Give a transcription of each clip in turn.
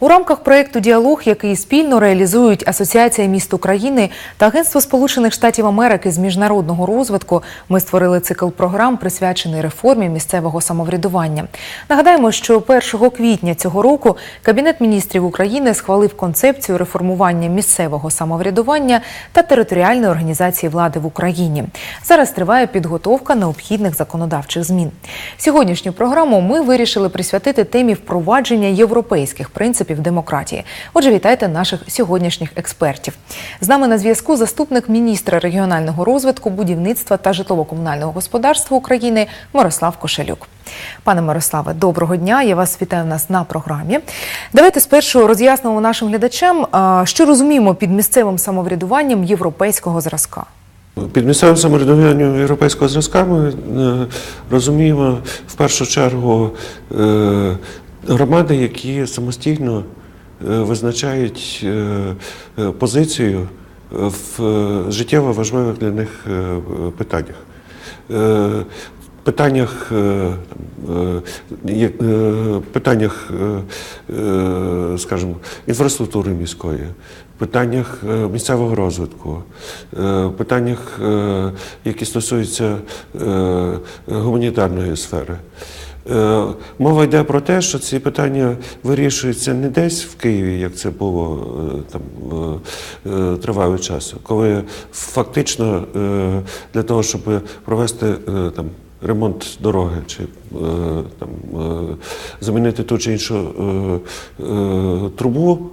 У рамках проєкту Діалог, який спільно реалізують Асоціація міст України та Агентство Сполучених Штатів Америки з міжнародного розвитку, ми створили цикл програм, присвячений реформі місцевого самоврядування. Нагадаємо, що 1 квітня цього року Кабінет міністрів України схвалив концепцію реформування місцевого самоврядування та територіальної організації влади в Україні. Зараз триває підготовка необхідних законодавчих змін. Сьогоднішню програму ми вирішили присвятити темі впровадження європейських принципів демократії. Отже, вітайте наших сьогоднішніх експертів. З нами на зв'язку заступник міністра регіонального розвитку, будівництва та житлово-комунального господарства України Мирослав Кошелюк. Пане Мирославе, доброго дня. Я вас вітаю в нас на програмі. Давайте спершу роз'яснимо нашим глядачам, що розуміємо під місцевим самоврядуванням європейського зразка. Під місцевим самоврядуванням європейського зразка ми е, розуміємо в першу чергу е, громади, які самостійно е, визначають е, е, позицію в життєво важливих для них питаннях. Питаннях, питаннях, скажімо, інфраструктури міської, питаннях місцевого розвитку, питаннях, які стосуються гуманітарної сфери. Е, Мова йде про те, що ці питання вирішуються не десь в Києві, як це було е, там триває е, тривалий час, коли фактично для того, щоб провести там. Ремонт дороги чи там, замінити ту чи іншу трубу,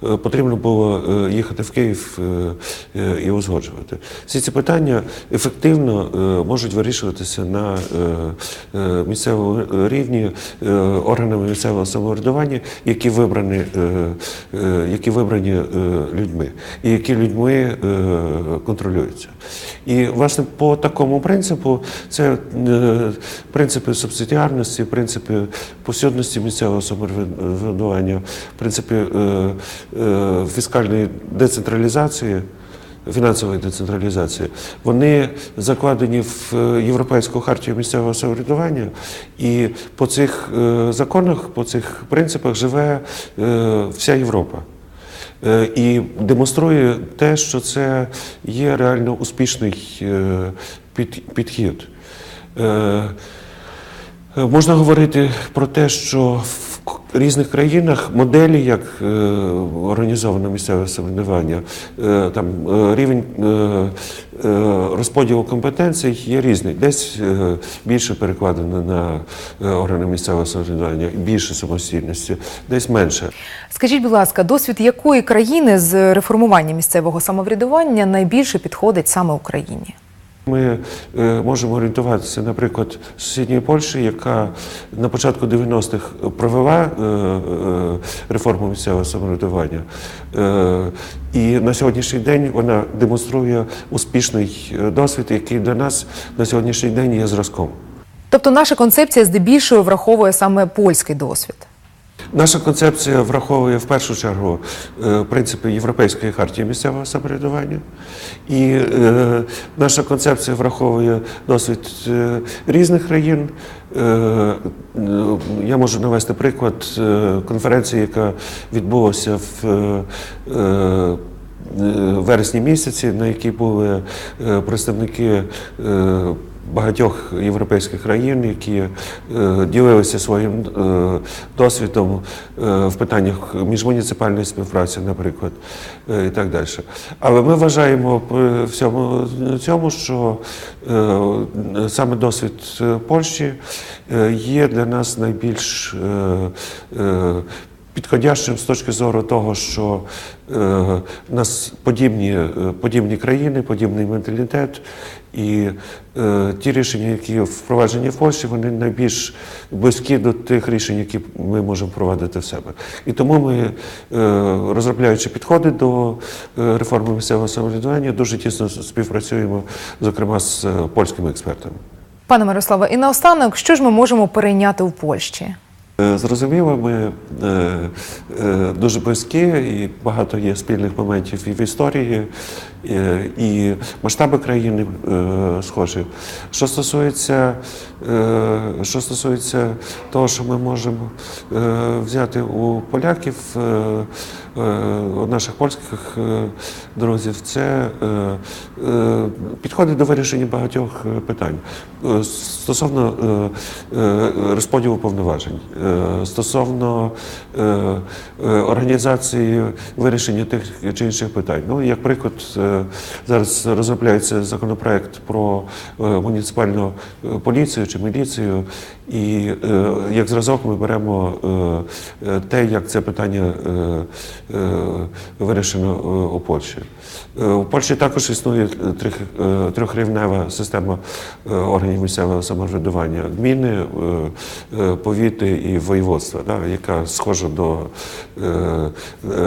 потрібно було е, їхати в Київ е, е, і узгоджувати. Всі ці питання ефективно е, можуть вирішуватися на е, е, місцевому рівні е, органами місцевого самоврядування, які вибрані, е, е, які вибрані е, людьми і які людьми е, контролюються. І власне по такому принципу це е, принципи субсидіарності, принципи повсюдності місцевого самоврядування, принципи е, е, фіскальної децентралізації. Фінансової децентралізації, вони закладені в е, Європейську хартію місцевого самоврядування, і по цих е, законах, по цих принципах живе е, вся Європа. Е, і демонструє те, що це є реально успішний е, під- підхід. Е, Е, Можна говорити про те, що різних країнах моделі, як е, організовано місцеве самоврядування, е, там е, рівень розподілу компетенцій є різний. Десь більше перекладено на органи місцевого самоврядування, більше самостійності, десь менше. Скажіть, будь ласка, досвід якої країни з реформування місцевого самоврядування найбільше підходить саме Україні? Ми е, можемо орієнтуватися, наприклад, сусідньої Польщі, яка на початку 90-х провела е, е, реформу місцевого самоврядування. І на сьогоднішній день вона демонструє успішний досвід, який для нас на сьогоднішній день є зразком. Тобто наша концепція здебільшого враховує саме польський досвід. Наша концепція враховує в першу чергу е, принципи Європейської хартії місцевого самоврядування, і е, наша концепція враховує досвід е, різних країн. Я можу навести приклад конференції, яка відбулася в вересні місяці, на якій були представники. Багатьох європейських країн, які е, ділилися своїм е, досвідом е, в питаннях міжмуніципальної співпраці, наприклад, і так далі. Але ми вважаємо при всьому цьому, що саме досвід Польщі є для нас найбільш підходящим з точки зору того, що е, нас подібні, е, подібні країни, подібний менталітет, і е, ті рішення, які впроваджені в Польщі, вони найбільш близькі до тих рішень, які ми можемо впровадити в себе. І тому ми, е, розробляючи підходи до е, реформи місцевого самоврядування, дуже тісно співпрацюємо, зокрема з е, польськими експертами. Пане Мирославе, і наостанок, що ж ми можемо перейняти у Польщі? Е, Зрозуміло, ми е, е, дуже близькі і багато є спільних моментів і в історії, і масштаби країни е, схожі. Що стосується, е, що стосується того, що ми можемо е, взяти у поляків, е, е, у наших польських е, друзів, це е, е, підходить до вирішення багатьох е, питань Е, стосовно е, е, розподілу повноважень, е, стосовно е, е, організації вирішення тих чи інших питань. Ну, як приклад, е, зараз розробляється законопроект про е, муніципальну е, поліцію чи міліцію, і е, як зразок ми беремо те, як це питання вирішено у Польщі. У Польщі також існує трьох- трьохрівнева система органів місцевого самоврядування, гміни, повіти і воєводства, да, яка схожа до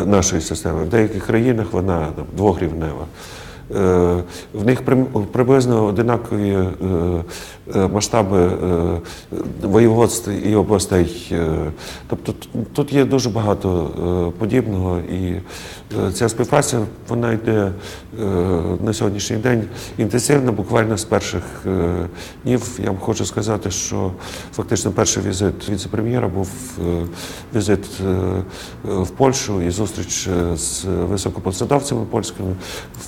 нашої системи. В деяких країнах вона там, двохрівнева. Uh, В них приблизно одинакові е, е, масштаби е, воєводств і областей. Е, Тобто тут є дуже багато е, подібного, і е, ця співпраця вона йде е, на сьогоднішній день інтенсивно, буквально з перших е, днів. Я хочу сказати, що фактично перший візит віце-прем'єра був е, візит е, е, в Польщу і зустріч е, з високопосадовцями польськими,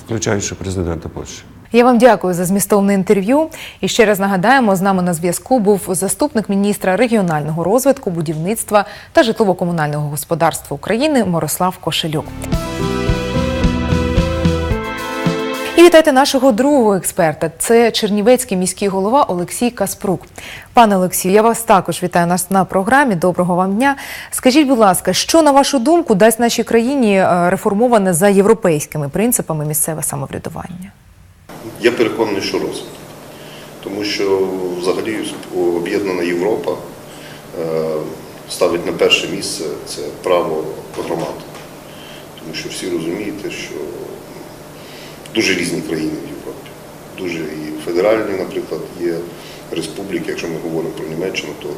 включаючи президента Польщі. Я вам дякую за змістовне інтерв'ю. І ще раз нагадаємо, з нами на зв'язку був заступник міністра регіонального розвитку, будівництва та житлово-комунального господарства України Мирослав Кошелюк. І вітайте нашого другого експерта. Це Чернівецький міський голова Олексій Каспрук. Пане Олексію, я вас також вітаю нас на програмі. Доброго вам дня. Скажіть, будь ласка, що на вашу думку дасть нашій країні е, реформоване за європейськими принципами місцеве самоврядування? Я переконаний, що розвиток. Тому що взагалі об'єднана Європа е, ставить на перше місце це право громад. Тому що всі розумієте, що дуже різні країни в Європі. Дуже і федеральні, наприклад, є республіки, якщо ми говоримо про Німеччину, то е,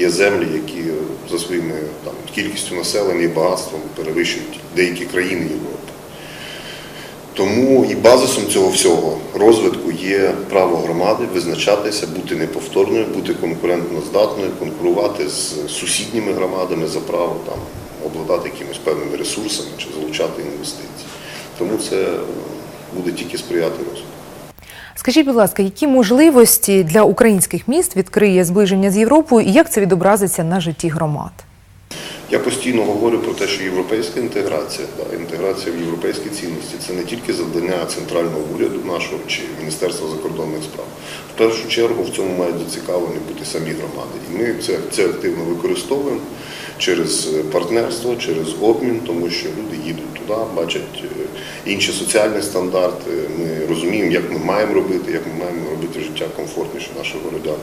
є землі, які за своїми там, кількістю населення і багатством перевищують деякі країни Європи. Тому і базисом цього всього розвитку є право громади визначатися, бути неповторною, бути конкурентноздатною, конкурувати з сусідніми громадами за право там обладати якимись певними ресурсами чи залучати інвестиції. Тому це буде тільки сприяти розвитку. Скажіть, будь ласка, які можливості для українських міст відкриє зближення з Європою і як це відобразиться на житті громад? Я постійно говорю про те, що європейська інтеграція, да, інтеграція в європейські цінності це не тільки завдання центрального уряду нашого чи Міністерства закордонних справ. В першу чергу в цьому мають зацікавлені бути самі громади. І ми це, це активно використовуємо через партнерство, через обмін, тому що люди їдуть туди, бачать е, інші соціальні стандарти. Ми розуміємо, як ми маємо робити, як ми маємо робити життя комфортніше наших городян.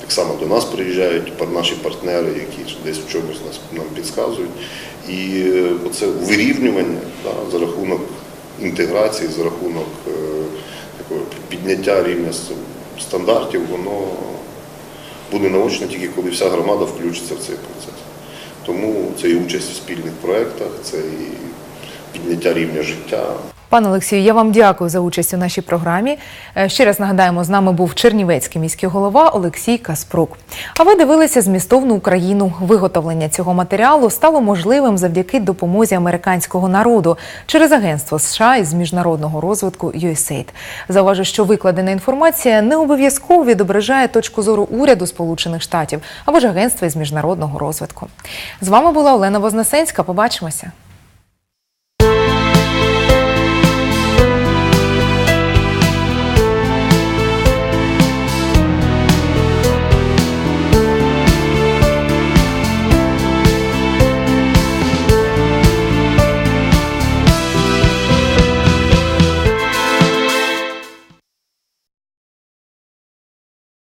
Так само до нас приїжджають наші партнери, які десь в чомусь нас нам підказують. І е, оце вирівнювання да, за рахунок інтеграції, за рахунок е, такого підняття рівня стандартів, воно буде наочно тільки коли вся громада включиться в цей процес. Тому це і участь в спільних проєктах, це і підняття рівня життя. Пане Олексію, я вам дякую за участь у нашій програмі. Е, Ще раз нагадаємо, з нами був Чернівецький міський голова Олексій Каспрук. А ви дивилися змістовну Україну. Виготовлення цього матеріалу стало можливим завдяки допомозі американського народу через агентство США із міжнародного розвитку USAID. Зауважу, що викладена інформація не обов'язково відображає точку зору уряду Сполучених Штатів або ж агентства із міжнародного розвитку. З вами була Олена Вознесенська. Побачимося.